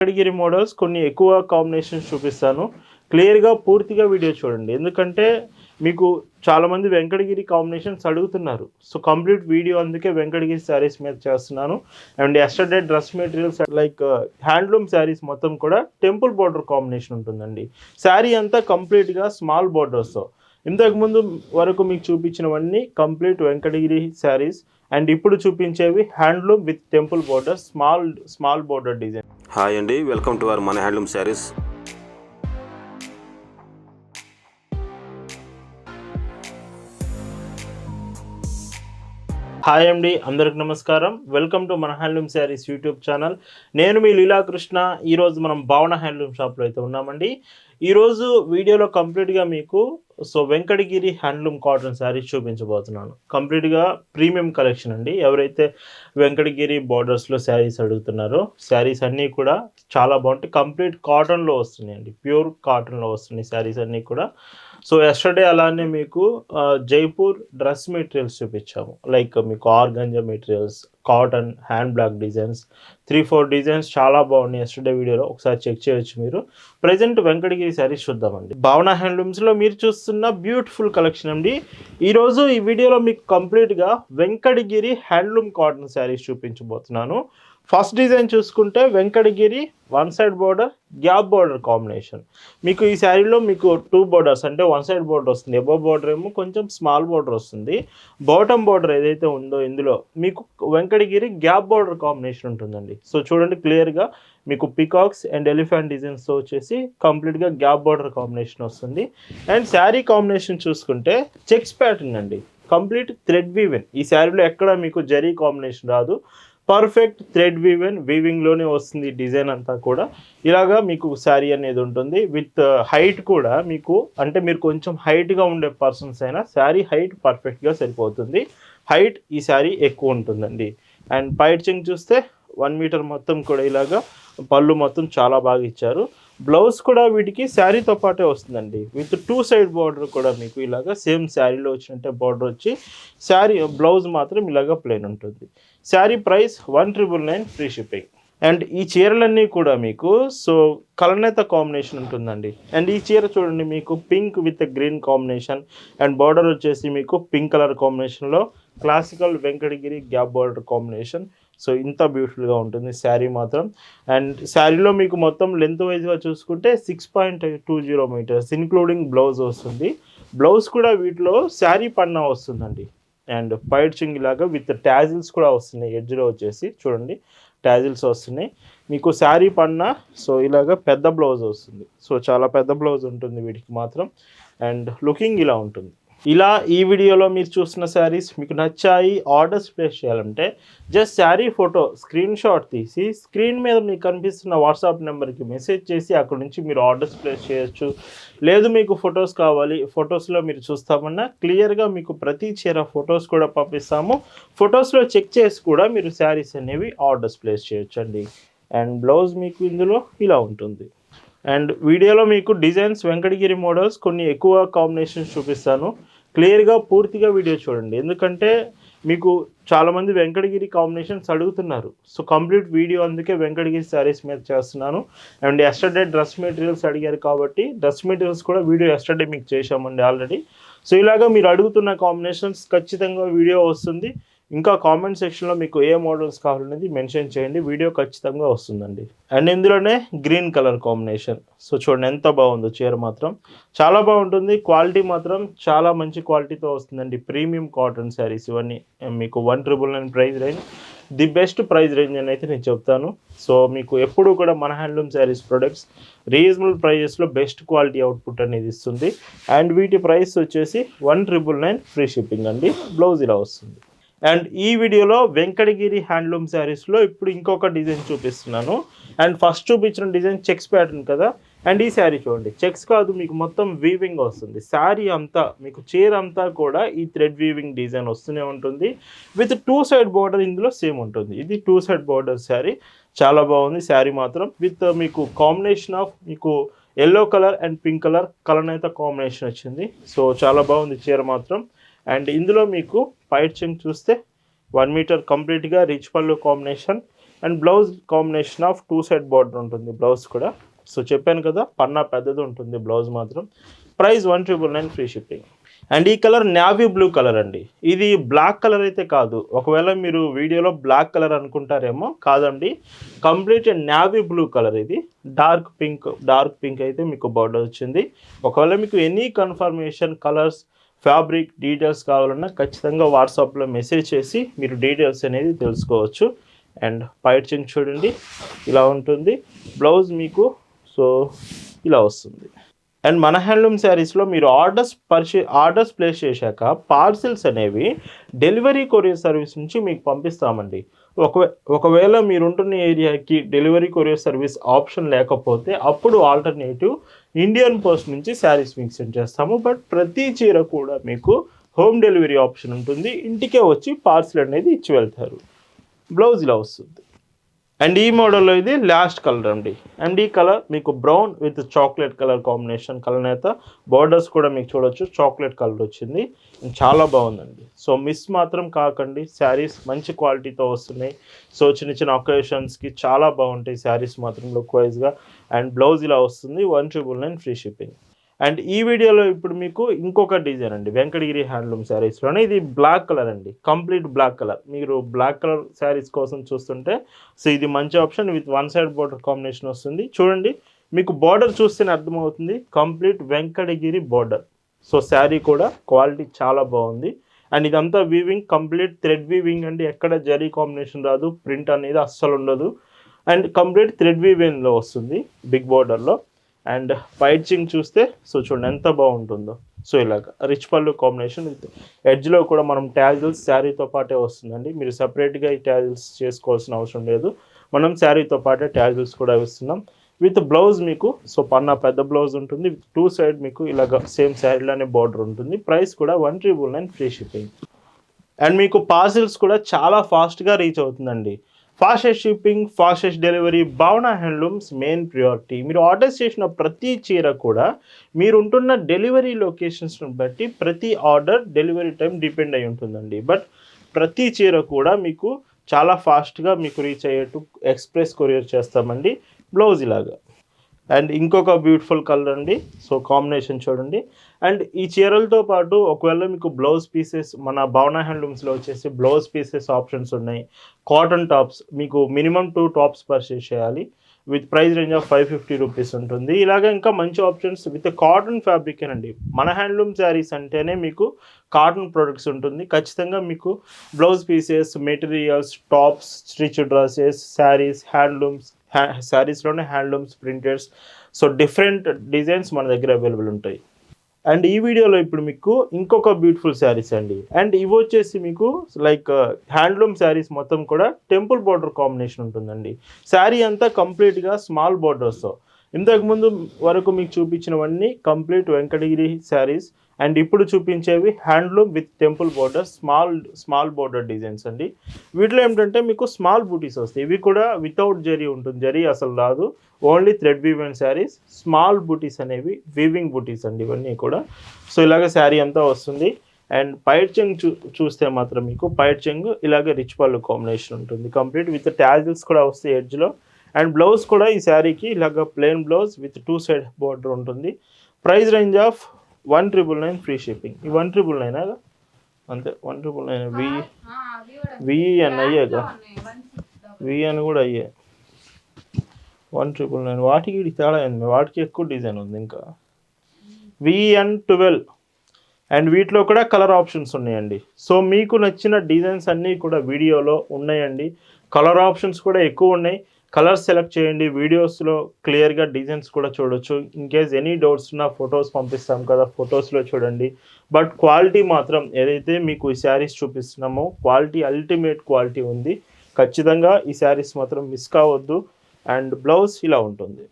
Venkatagiri models కొన్ని ఎక్కువ combinations చూపిస్తాను. క్లియర్గా పూర్తిగా వీడియో చూడండి. ఎందుకంటే మీకు చాలామంది వెంకటగిరి కాంబినేషన్స్ అడుగుతున్నారు. సో కంప్లీట్ వీడియో అందుకే వెంకటగిరి శారీస్ మీద చేస్తున్నాను. And yesterday dress materials like handloom sarees మొత్తం కూడా టెంపుల్ బార్డర్ కాంబినేషన్ ఉంటుందండి. శారీ అంతా కంప్లీట్గా స్మాల్ బార్డర్స్తో ఇంతకుముందు వరకు మీకు చూపించినవన్నీ కంప్లీట్ వెంకటగిరి శారీస్ అండ్ ఇప్పుడు చూపించేవి handloom with temple border small small border design hi అండి వెల్కమ్ టు అవర్ మన హ్యాండ్లూమ్ శారీస్. హాయ్ అండి అందరికి నమస్కారం. వెల్కమ్ టు మన హ్యాండ్లూమ్ శారీస్ యూట్యూబ్ ఛానల్. నేను మీ లీలాకృష్ణ ఈరోజు మనం భావన హ్యాండ్లూమ్ షాప్లో అయితే ఉన్నామండి. ఈరోజు వీడియోలో కంప్లీట్గా మీకు so Venkatagiri handloom cotton sarees చూపించబోతున్నాను. కంప్లీట్గా ప్రీమియం కలెక్షన్ అండి. ఎవరైతే వెంకటగిరి బార్డర్స్లో శారీస్ అడుగుతున్నారో శారీస్ అన్నీ కూడా చాలా బాగుంటాయి. కంప్లీట్ కాటన్లో వస్తున్నాయండి. ప్యూర్ కాటన్లో వస్తున్నాయి శారీస్ అన్నీ కూడా. సో ఎస్టర్డే అలానే మీకు జైపూర్ డ్రెస్ మెటీరియల్స్ చూపించాము. లైక్ మీకు organza materials cotton hand block designs three four designs చాలా బాగున్నాయి. ఎస్టర్డే వీడియోలో ఒకసారి చెక్ చేయొచ్చు మీరు. ప్రజెంట్ వెంకటగిరి శారీస్ చూద్దామండి. భావన హ్యాండ్లూమ్స్లో మీరు చూస్తున్న బ్యూటిఫుల్ కలెక్షన్ అండి. ఈరోజు ఈ వీడియోలో మీకు కంప్లీట్గా వెంకటగిరి హ్యాండ్లూమ్ కాటన్ శారీస్ చూపించబోతున్నాను. ఫస్ట్ డిజైన్ చూసుకుంటే Venkatagiri one side border gap border combination మీకు ఈ శారీలో మీకు టూ బోర్డర్స్ అంటే వన్ సైడ్ బోర్డర్ వస్తుంది. ఎబో బోర్డర్ ఏమో కొంచెం స్మాల్ బోర్డర్ వస్తుంది. బాటమ్ బోర్డర్ ఏదైతే ఉందో ఇందులో మీకు వెంకటగిరి గ్యాప్ బోర్డర్ కాంబినేషన్ ఉంటుందండి. సో చూడండి క్లియర్గా మీకు పికాక్స్ అండ్ ఎలిఫెంట్ డిజైన్స్తో వచ్చేసి కంప్లీట్గా గ్యాప్ బోర్డర్ కాంబినేషన్ వస్తుంది. అండ్ శారీ కాంబినేషన్ చూసుకుంటే చెక్స్ ప్యాటర్న్ అండి. కంప్లీట్ థ్రెడ్ వీవెన్ ఈ శారీలో ఎక్కడ మీకు జరీ కాంబినేషన్ రాదు. పర్ఫెక్ట్ థ్రెడ్ వీవెన్ వీవింగ్లోనే వస్తుంది డిజైన్ అంతా కూడా. ఇలాగా మీకు శారీ అనేది ఉంటుంది. విత్ uh, హైట్ కూడా మీకు అంటే మీరు కొంచెం హైట్గా ఉండే పర్సన్స్ అయినా శారీ హైట్ పర్ఫెక్ట్గా సరిపోతుంది. హైట్ ఈ శారీ ఎక్కువ ఉంటుందండి. అండ్ పైచింగ్ చూస్తే వన్ మీటర్ మొత్తం కూడా ఇలాగా పళ్ళు మొత్తం చాలా బాగా ఇచ్చారు. బ్లౌజ్ కూడా వీటికి శారీతో పాటే వస్తుందండి. విత్ టూ సైడ్ బార్డర్ కూడా మీకు ఇలాగా సేమ్ శారీలో వచ్చినట్టే బార్డర్ వచ్చి శారీ బ్లౌజ్ మాత్రం ఇలాగా ప్లెయిన్ ఉంటుంది. Sari price one triple nine free shipping. And ఈ చీరలన్నీ కూడా మీకు సో కలనేత కాంబినేషన్ ఉంటుందండి. అండ్ ఈ చీర చూడండి మీకు pink with green combination. And border వచ్చేసి మీకు పింక్ కలర్ కాంబినేషన్లో classical Venkatagiri gap border combination. So ఇంత బ్యూటిఫుల్గా ఉంటుంది శారీ మాత్రం. అండ్ శారీలో మీకు మొత్తం లెంత్ వైజ్గా చూసుకుంటే six point two zero metres including blouse వస్తుంది. బ్లౌజ్ కూడా వీటిలో శారీ పన్నా వస్తుందండి. అండ్ పైడ్చింగ్ లాగా విత్ ట్యాజిల్స్ కూడా వస్తున్నాయి. ఎడ్జ్లో వచ్చేసి చూడండి ట్యాజిల్స్ వస్తున్నాయి. మీకు శారీ పన్నా సో ఇలాగ పెద్ద బ్లౌజ్ వస్తుంది. సో చాలా పెద్ద బ్లౌజ్ ఉంటుంది వీటికి మాత్రం. అండ్ లుకింగ్ ఇలా ఉంటుంది. ఇలా ఈ వీడియోలో మీరు చూసిన శారీస్ మీకు నచ్చాయి ఆర్డర్స్ ప్లేస్ చేయాలంటే just sari photo screen shot తీసి స్క్రీన్ మీద మీకు కనిపిస్తున్న వాట్సాప్ నెంబర్కి మెసేజ్ చేసి అక్కడ నుంచి మీరు ఆర్డర్స్ ప్లేస్ చేయొచ్చు. లేదు మీకు ఫొటోస్ కావాలి ఫొటోస్లో మీరు చూస్తామన్నా క్లియర్గా మీకు ప్రతి చీర ఫొటోస్ కూడా పంపిస్తాము. ఫొటోస్లో చెక్ చేసి కూడా మీరు శారీస్ అనేవి ఆర్డర్స్ ప్లేస్ చేయొచ్చండి. అండ్ బ్లౌజ్ మీకు ఇందులో ఇలా ఉంటుంది. అండ్ వీడియోలో మీకు డిజైన్స్ వెంకటగిరి మోడల్స్ కొన్ని ఎక్కువ కాంబినేషన్స్ చూపిస్తాను. క్లియర్గా పూర్తిగా వీడియో చూడండి. ఎందుకంటే మీకు చాలామంది వెంకటగిరి కాంబినేషన్స్ అడుగుతున్నారు. సో కంప్లీట్ వీడియో అందుకే వెంకటగిరి శారీస్ మీద చేస్తున్నాను. అండ్ ఎస్టర్డే డ్రెస్ మెటీరియల్స్ అడిగారు కాబట్టి డ్రెస్ మెటీరియల్స్ కూడా వీడియో ఎస్టర్డే మీకు చేశామండి ఆల్రెడీ సో ఇలాగా మీరు అడుగుతున్న కాంబినేషన్స్ ఖచ్చితంగా వీడియో వస్తుంది. ఇంకా కామెంట్ సెక్షన్లో మీకు ఏ మోడల్స్ కావాలనేది మెన్షన్ చేయండి. వీడియో ఖచ్చితంగా వస్తుందండి. అండ్ ఇందులోనే గ్రీన్ కలర్ కాంబినేషన్ సో చూడండి ఎంత బాగుందో చీర మాత్రం. చాలా బాగుంటుంది. క్వాలిటీ మాత్రం చాలా మంచి క్వాలిటీతో వస్తుందండి. ప్రీమియం కాటన్ శారీస్ ఇవన్నీ. మీకు one triple nine price range the best price range అని అయితే నేను చెప్తాను. సో మీకు ఎప్పుడు కూడా మన హ్యాండ్లూమ్ శారీస్ ప్రొడక్ట్స్ రీజనబుల్ ప్రైజెస్లో బెస్ట్ క్వాలిటీ అవుట్పుట్ అనేది ఇస్తుంది. అండ్ వీటి ప్రైస్ వచ్చేసి one triple nine free shipping అండి. బ్లౌజ్ ఇలా వస్తుంది. అండ్ ఈ వీడియోలో వెంకటగిరి హ్యాండ్లూమ్ శారీస్లో ఇప్పుడు ఇంకొక డిజైన్ చూపిస్తున్నాను. అండ్ ఫస్ట్ చూపించిన డిజైన్ చెక్స్ ప్యాటర్న్ కదా. అండ్ ఈ శారీ చూడండి. చెక్స్ కాదు మీకు మొత్తం వీవింగ్ వస్తుంది. శారీ అంతా మీకు చీర అంతా కూడా ఈ థ్రెడ్ వీవింగ్ డిజైన్ వస్తూనే ఉంటుంది. విత్ టూ సైడ్ బార్డర్ ఇందులో సేమ్ ఉంటుంది. ఇది టూ సైడ్ బార్డర్ శారీ. చాలా బాగుంది శారీ మాత్రం. విత్ uh, మీకు కాంబినేషన్ ఆఫ్ మీకు yellow colour and pink colour colour అయితే కాంబినేషన్ వచ్చింది. సో చాలా బాగుంది చీర మాత్రం. అండ్ ఇందులో మీకు పైట్ చెంగ్ చూస్తే వన్ మీటర్ కంప్లీట్గా రిచ్ పళ్ళు combination and blouse combination of two side border ఉంటుంది బ్లౌజ్ కూడా. సో చెప్పాను కదా పన్నా పెద్దది ఉంటుంది బ్లౌజ్ మాత్రం. Price one triple nine free shipping and ఈ కలర్ నావీ బ్లూ కలర్ అండి. ఇది బ్లాక్ కలర్ అయితే కాదు. ఒకవేళ మీరు వీడియోలో బ్లాక్ కలర్ అనుకుంటారేమో కాదండి. కంప్లీట్ నావీ బ్లూ కలర్ ఇది. డార్క్ పింక్ డార్క్ పింక్ అయితే మీకు బార్డర్ వచ్చింది. ఒకవేళ మీకు any confirmation colours fabric details కావాలన్నా ఖచ్చితంగా వాట్సాప్లో మెసేజ్ చేసి మీరు డీటెయిల్స్ అనేది తెలుసుకోవచ్చు. అండ్ పైచింగ్ చూడండి ఇలా ఉంటుంది. బ్లౌజ్ మీకు సో ఇలా వస్తుంది. అండ్ మన హ్యాండ్లూమ్ శారీస్లో మీరు ఆర్డర్స్ పర్చే ఆర్డర్స్ ప్లేస్ చేశాక పార్సిల్స్ అనేవి డెలివరీ కొరియర్ సర్వీస్ నుంచి మీకు పంపిస్తామండి. ఒకవే ఒకవేళ మీరు ఉంటున్న ఏరియాకి డెలివరీ కొరియర్ సర్వీస్ ఆప్షన్ లేకపోతే అప్పుడు ఆల్టర్నేటివ్ ఇండియన్ పోస్ట్ నుంచి శారీస్ మీకు సెండ్ చేస్తాము. బట్ ప్రతి చీర కూడా మీకు హోమ్ డెలివరీ ఆప్షన్ ఉంటుంది. ఇంటికే వచ్చి పార్సిల్ అనేది ఇచ్చి వెళ్తారు. బ్లౌజ్లో వస్తుంది. అండ్ ఈ మోడల్లో ఇది లాస్ట్ కలర్ అండి. అండ్ ఈ కలర్ మీకు brown with chocolate colour combination colour అయితే బార్డర్స్ కూడా మీకు చూడొచ్చు చాక్లెట్ కలర్ వచ్చింది. చాలా బాగుందండి. సో మిస్ మాత్రం కాకండి శారీస్ మంచి క్వాలిటీతో వస్తున్నాయి. సో చిన్న చిన్న ఒకేషన్స్కి చాలా బాగుంటాయి శారీస్ మాత్రం లుక్ వైజ్గా అండ్ బ్లౌజ్ ఇలా వస్తుంది one triple nine free shipping. And ఈ వీడియోలో ఇప్పుడు మీకు ఇంకొక డిజైన్ అండి. వెంకటగిరి హ్యాండ్లూమ్ శారీస్లోనే ఇది బ్లాక్ కలర్ అండి. Complete black colour. మీరు బ్లాక్ కలర్ శారీస్ కోసం చూస్తుంటే సో ఇది మంచి option. With one side border combination వస్తుంది. చూడండి మీకు బార్డర్ చూస్తేనే అర్థమవుతుంది. Complete Venkatagiri border. So saree కూడా క్వాలిటీ చాలా బాగుంది. అండ్ ఇదంతా వీవింగ్ కంప్లీట్ థ్రెడ్ వీవింగ్ అండి. ఎక్కడ జరీ కాంబినేషన్ రాదు. ప్రింట్ అనేది అస్సలు ఉండదు. అండ్ కంప్లీట్ థ్రెడ్ వీవింగ్లో వస్తుంది బిగ్ బార్డర్లో. అండ్ పైచింగ్ చూస్తే సో చూడండి ఎంత బాగుంటుందో. సో ఇలాగ రిచ్ పళ్ళు కాంబినేషన్ విత్ ఎడ్జ్లో కూడా మనం ట్యాజిల్స్ శారీతో పాటే వస్తుందండి. మీరు సపరేట్గా ఈ ట్యాజిల్స్ చేసుకోవాల్సిన అవసరం లేదు. మనం శారీతో పాటే ట్యాజిల్స్ కూడా ఇస్తున్నాం విత్ బ్లౌజ్ మీకు సో పన్నా పెద్ద బ్లౌజ్ ఉంటుంది. విత్ టూ సైడ్ మీకు ఇలాగ సేమ్ శారీలోనే బార్డర్ ఉంటుంది. ప్రైస్ కూడా one triple nine free shipping and మీకు పార్సిల్స్ కూడా చాలా ఫాస్ట్గా రీచ్ అవుతుందండి. Fastest shipping fastest delivery Bhavana handlooms main priority. మీరు ఆర్డర్ చేసిన ప్రతి చీర కూడా మీరుంటున్న డెలివరీ లొకేషన్స్ని బట్టి ప్రతి ఆర్డర్ డెలివరీ టైం డిపెండ్ అయి ఉంటుందండి. బట్ ప్రతి చీర కూడా మీకు చాలా ఫాస్ట్గా మీకు రీచ్ అయ్యేట్టు ఎక్స్ప్రెస్ కొరియర్ చేస్తామండి. బ్లౌజ్ ఇలాగా. అండ్ ఇంకొక బ్యూటిఫుల్ కలర్ అండి. సో కాంబినేషన్ చూడండి. అండ్ ఈ చీరలతో పాటు ఒకవేళ మీకు బ్లౌజ్ పీసెస్ మన భవన హ్యాండ్లూమ్స్లో వచ్చేసి బ్లౌజ్ పీసెస్ ఆప్షన్స్ ఉన్నాయి. కాటన్ టాప్స్ మీకు మినిమం టూ టాప్స్ పర్చేస్ చేయాలి. With price range of five fifty rupees ఉంటుంది. ఇలాగ ఇంకా మంచి ఆప్షన్స్ విత్ కాటన్ ఫ్యాబ్రిక్ అండి మన హ్యాండ్లూమ్ శారీస్ అంటేనే మీకు కాటన్ ప్రొడక్ట్స్ ఉంటుంది. ఖచ్చితంగా మీకు blouse pieces materials tops stitch dresses sarees handlooms హ్యా శారీస్లోనే handlooms printeds. So different designs మన దగ్గర అవైలబుల్ ఉంటాయి. అండ్ ఈ వీడియోలో ఇప్పుడు మీకు ఇంకొక బ్యూటిఫుల్ శారీస్ అండి. అండ్ ఇవి వచ్చేసి మీకు లైక్ హ్యాండ్లూమ్ శారీస్ మొత్తం కూడా టెంపుల్ బార్డర్ కాంబినేషన్ ఉంటుందండి. శారీ అంతా కంప్లీట్గా స్మాల్ బార్డర్స్తో ఇంతకుముందు వరకు మీకు చూపించినవన్నీ కంప్లీట్ వెంకటగిరి శారీస్ అండ్ ఇప్పుడు చూపించేవి handloom with temple border small small border designs అండి. వీటిలో ఏమిటంటే మీకు స్మాల్ బూటీస్ వస్తాయి. ఇవి కూడా వితౌట్ జరీ ఉంటుంది. జరీ అసలు రాదు. Only thread woven sarees small butis అనేవి వీవింగ్ బూటీస్ అండి ఇవన్నీ కూడా. సో ఇలాగ శారీ అంతా వస్తుంది. అండ్ పైట్ చెంగ్ చూ చూస్తే మాత్రం మీకు పైట్ చెంగ్ ఇలాగ రిచ్ పళ్ళు కాంబినేషన్ ఉంటుంది. కంప్లీట్ విత్ ట్యాజిల్స్ కూడా వస్తాయి ఎడ్జ్లో అండ్ బ్లౌజ్ కూడా ఈ శారీకి ఇలాగ plain blouse with two side border ఉంటుంది. Price range of one triple nine free shipping ఈ వన్ ట్రిపుల్ నైన్ అంతే. వన్ ట్రిపుల్ నైన్ వి విఎన్ అయ్యాక విఎన్ కూడా అయ్యే వన్ ట్రిపుల్ నైన్ వాటికి వీటికి తేడా అయింది వాటికి ఎక్కువ డిజైన్ ఉంది ఇంకా. విఎన్ ట్వెల్వ్ అండ్ వీటిలో కూడా కలర్ ఆప్షన్స్ ఉన్నాయండి. సో మీకు నచ్చిన డిజైన్స్ అన్నీ కూడా వీడియోలో ఉన్నాయండి. కలర్ ఆప్షన్స్ కూడా ఎక్కువ ఉన్నాయి. కలర్స్ సెలెక్ట్ చేయండి వీడియోస్లో క్లియర్గా డిజైన్స్ కూడా చూడొచ్చు. ఇన్ కేస్ ఎనీ డౌట్స్ ఉన్న ఫొటోస్ పంపిస్తాం కదా ఫొటోస్లో చూడండి. బట్ క్వాలిటీ మాత్రం ఏదైతే మీకు ఈ శారీస్ చూపిస్తున్నామో క్వాలిటీ అల్టిమేట్ క్వాలిటీ ఉంది. ఖచ్చితంగా ఈ శారీస్ మాత్రం మిస్ కావద్దు. అండ్ బ్లౌజ్ ఇలా ఉంటుంది.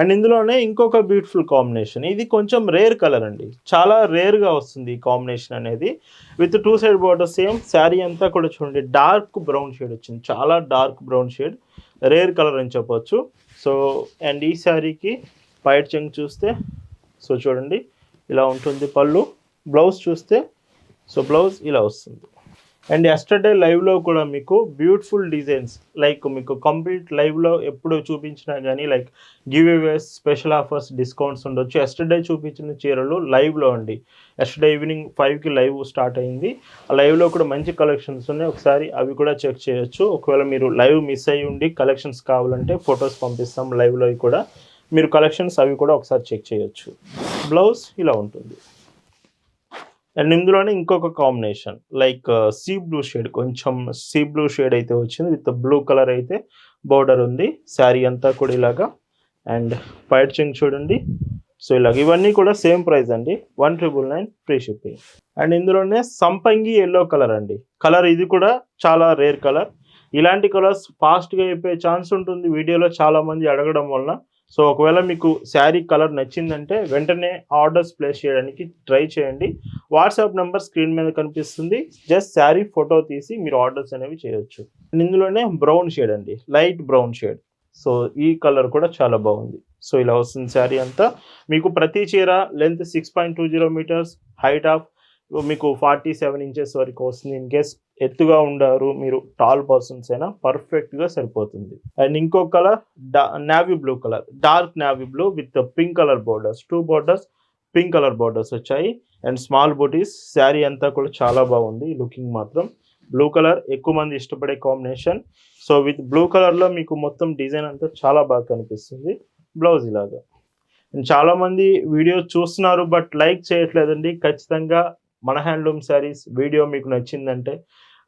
అండ్ ఇందులోనే ఇంకొక బ్యూటిఫుల్ కాంబినేషన్ ఇది కొంచెం రేర్ కలర్ అండి. చాలా రేర్గా వస్తుంది ఈ కాంబినేషన్ అనేది. With two side border same saree అంతా కూడా చూడండి. డార్క్ బ్రౌన్ షేడ్ వచ్చింది. చాలా dark brown shade rare colour అని చెప్పొచ్చు. సో అండ్ ఈ శారీకి పైట్ చెంగ్ చూస్తే సో చూడండి ఇలా ఉంటుంది పళ్ళు. బ్లౌజ్ చూస్తే సో బ్లౌజ్ ఇలా వస్తుంది. అండ్ ఎస్టర్డే లైవ్లో కూడా మీకు బ్యూటిఫుల్ డిజైన్స్ లైక్ మీకు కంప్లీట్ లైవ్లో ఎప్పుడు చూపించినా కానీ like giveaways special offers discounts ఉండొచ్చు. ఎస్టర్డే చూపించిన చీరలు లైవ్లో అండి. ఎస్టర్డే ఈవినింగ్ ఫైవ్కి లైవ్ స్టార్ట్ అయింది. ఆ లైవ్లో కూడా మంచి కలెక్షన్స్ ఉన్నాయి. ఒకసారి అవి కూడా చెక్ చేయొచ్చు. ఒకవేళ మీరు లైవ్ మిస్ అయ్యి ఉండి కలెక్షన్స్ కావాలంటే ఫొటోస్ పంపిస్తాం లైవ్లో కూడా. మీరు కలెక్షన్స్ అవి కూడా ఒకసారి చెక్ చేయొచ్చు. బ్లౌజ్ ఇలా ఉంటుంది. అండ్ ఇందులోనే ఇంకొక combination. Like sea blue shade కొంచెం సీ బ్లూ షేడ్ అయితే వచ్చింది. విత్ బ్లూ కలర్ అయితే బోర్డర్ ఉంది. శారీ అంతా కూడా ఇలాగా. అండ్ పైట్ చెంగ్ చూడండి. సో ఇలాగ ఇవన్నీ కూడా సేమ్ ప్రైస్ అండి. One triple nine free shipping. And ఇందులోనే సంపంగి ఎల్లో కలర్ అండి. కలర్ ఇది కూడా చాలా రేర్ కలర్ ఇలాంటి కలర్స్ ఫాస్ట్గా అయిపోయే ఛాన్స్ ఉంటుంది. వీడియోలో చాలామంది అడగడం వలన. సో ఒకవేళ మీకు శారీ కలర్ నచ్చిందంటే వెంటనే ఆర్డర్స్ ప్లేస్ చేయడానికి ట్రై చేయండి. వాట్సాప్ నెంబర్ స్క్రీన్ మీద కనిపిస్తుంది. జస్ట్ శారీ ఫోటో తీసి మీరు ఆర్డర్స్ అనేవి చేయొచ్చు. ఇందులోనే బ్రౌన్ షేడ్ అండి. Light brown shade. సో ఈ కలర్ కూడా చాలా బాగుంది. సో ఇలా వస్తుంది శారీ అంతా. మీకు ప్రతి చీర length six point two zero metres height of మీకు ఫార్టీ సెవెన్ ఇంచెస్ వరకు వస్తుంది. ఇన్ కేస్ ఎత్తుగా ఉండారు మీరు టాల్ పర్సన్స్ అయినా పర్ఫెక్ట్గా సరిపోతుంది. అండ్ ఇంకో colour navy blue colour dark navy blue with pink colour borders two borders pink colour borders వచ్చాయి. అండ్ స్మాల్ బూటీస్ శారీ అంతా కూడా చాలా బాగుంది లుకింగ్ మాత్రం. బ్లూ కలర్ ఎక్కువ మంది ఇష్టపడే కాంబినేషన్ సో విత్ బ్లూ కలర్లో మీకు మొత్తం డిజైన్ అంతా చాలా బాగా కనిపిస్తుంది. బ్లౌజ్ ఇలాగా. చాలామంది వీడియో చూస్తున్నారు బట్ లైక్ చేయట్లేదండి. ఖచ్చితంగా మన హ్యాండ్లూమ్ శారీస్ వీడియో మీకు నచ్చిందంటే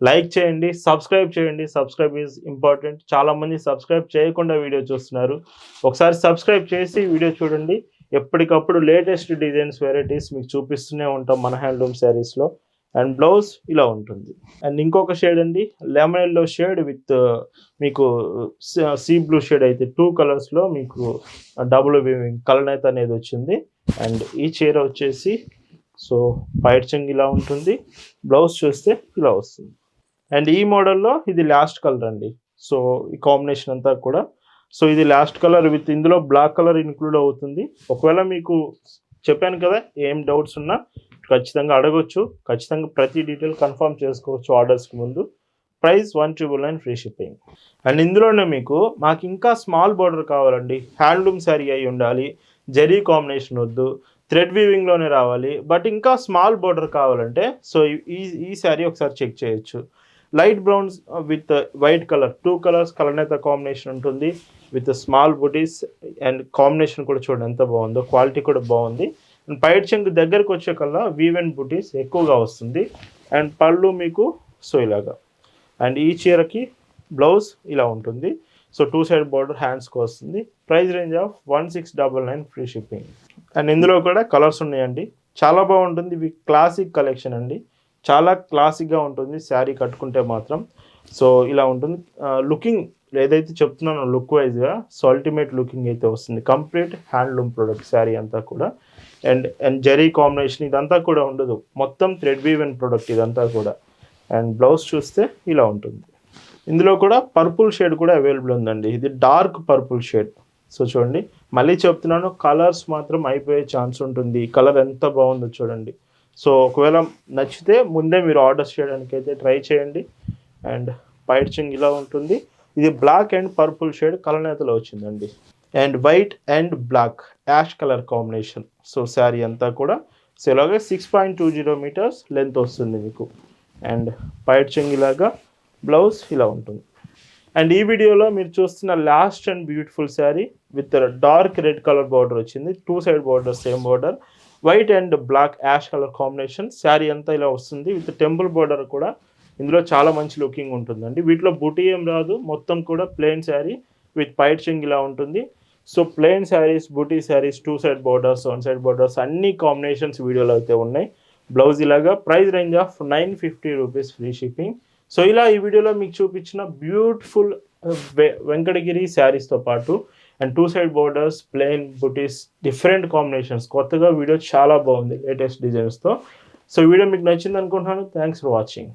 లైక్ చేయండి సబ్స్క్రైబ్ చేయండి. Subscribe is important. చాలా మంది సబ్స్క్రైబ్ చేయకుండా వీడియో చూస్తున్నారు. ఒకసారి సబ్స్క్రైబ్ చేసి వీడియో చూడండి. ఎప్పటికప్పుడు లేటెస్ట్ డిజైన్స్ వెరైటీస్ మీకు చూపిస్తూనే ఉంటాం మన హ్యాండ్లూమ్ శారీస్లో అండ్ బ్లౌజ్ ఇలా ఉంటుంది. అండ్ ఇంకొక షేడ్ అండి lemon yellow shade with uh, మీకు uh, సీ బ్లూ షేడ్ అయితే టూ కలర్స్లో మీకు డబుల్ వీవింగ్ కలనైతే అనేది వచ్చింది. అండ్ ఈ చీర వచ్చేసి సో పైట్ చెంగ్ ఇలా ఉంటుంది. బ్లౌజ్ చూస్తే ఇలా వస్తుంది. అండ్ ఈ మోడల్లో ఇది లాస్ట్ కలర్ అండి. సో ఈ కాంబినేషన్ అంతా కూడా. సో ఇది లాస్ట్ కలర్ విత్ ఇందులో బ్లాక్ కలర్ ఇంక్లూడ్ అవుతుంది. ఒకవేళ మీకు చెప్పాను కదా ఏం డౌట్స్ ఉన్నా ఖచ్చితంగా అడగొచ్చు. ఖచ్చితంగా ప్రతి డీటెయిల్ కన్ఫర్మ్ చేసుకోవచ్చు ఆర్డర్స్కి ముందు. Price one triple nine free shipping and ఇందులోనే మీకు మాకు ఇంకా స్మాల్ బార్డర్ కావాలండి. హ్యాండ్లూమ్ శారీ అయి ఉండాలి. జరీ కాంబినేషన్ వద్దు. థ్రెడ్ వీవింగ్లోనే రావాలి. బట్ ఇంకా స్మాల్ బోర్డర్ కావాలంటే సో ఈ ఈ శారీ ఒకసారి చెక్ చేయొచ్చు. Light browns with white colour two colours కలనేత combination ఉంటుంది with small butis and combination కూడా చూడండి ఎంత బాగుందో క్వాలిటీ కూడా బాగుంది. అండ్ పైట్ చెంగు దగ్గరకు వచ్చే కల్లా వీవెన్ బుటీస్ ఎక్కువగా వస్తుంది. అండ్ పళ్ళు మీకు సో ఇలాగా. అండ్ ఈ చీరకి బ్లౌజ్ ఇలా ఉంటుంది. సో టూ సైడ్ బార్డర్ హ్యాండ్స్కి వస్తుంది. Price range of one six double nine free shipping. And ఇందులో కూడా కలర్స్ ఉన్నాయండి. చాలా బాగుంటుంది. ఇవి క్లాసిక్ కలెక్షన్ అండి. చాలా క్లాసిక్గా ఉంటుంది. శారీ కట్టుకుంటే మాత్రం. సో ఇలా ఉంటుంది. లుకింగ్ ఏదైతే చెప్తున్నానో లుక్ వైజ్గా సో అల్టిమేట్ లుకింగ్ అయితే వస్తుంది. కంప్లీట్ హ్యాండ్లూమ్ ప్రొడక్ట్ శారీ అంతా కూడా. అండ్ అండ్ జరీ కాంబినేషన్ ఇదంతా కూడా ఉండదు. మొత్తం థ్రెడ్ వీవెన్ ప్రొడక్ట్ ఇదంతా కూడా. అండ్ బ్లౌజ్ చూస్తే ఇలా ఉంటుంది. ఇందులో కూడా పర్పుల్ షేడ్ కూడా అవైలబుల్ ఉందండి. ఇది డార్క్ పర్పుల్ షేడ్. సో చూడండి మళ్ళీ చెప్తున్నాను కలర్స్ మాత్రం అయిపోయే ఛాన్స్ ఉంటుంది. కలర్ ఎంత బాగుందో చూడండి. సో ఒకవేళ నచ్చితే ముందే మీరు ఆర్డర్స్ చేయడానికి అయితే ట్రై చేయండి. అండ్ పైట్ చింగ్ ఇలా ఉంటుంది. ఇది బ్లాక్ అండ్ పర్పుల్ షేడ్ కలనేతలో వచ్చిందండి. And white and black ash colour combination. So saree అంతా కూడా సో ఇలాగే six point two zero metres length వస్తుంది మీకు. అండ్ పైట్ చింగ్ ఇలాగా బ్లౌజ్ ఇలా ఉంటుంది. అండ్ ఈ వీడియోలో మీరు చూస్తున్న last and beautiful saree with dark red colour border వచ్చింది. Two side border same border white and black ash colour combination saree అంతా ఇలా వస్తుంది. విత్ టెంపుల్ బార్డర్ కూడా ఇందులో చాలా మంచి లుకింగ్ ఉంటుందండి. వీటిలో బుటీ ఏం రాదు. మొత్తం కూడా ప్లెయిన్ శారీ విత్ పైట్ చింగ్ ఇలా ఉంటుంది. So plain sarees buti sarees two side borders one side borders అన్ని కాంబినేషన్స్ వీడియోలో అయితే ఉన్నాయి. బ్లౌజ్ ఇలాగా price range of nine fifty rupees free shipping so ఇలా ఈ వీడియోలో మీకు చూపించిన బ్యూటిఫుల్ uh, వెంకటగిరి శారీస్తో పాటు and two side borders plain butis different combinations కొత్తగా వీడియో చాలా బాగుంది లేటెస్ట్ డిజైన్స్తో సో వీడియో మీకు నచ్చింది అనుకుంటున్నాను. Thanks for watching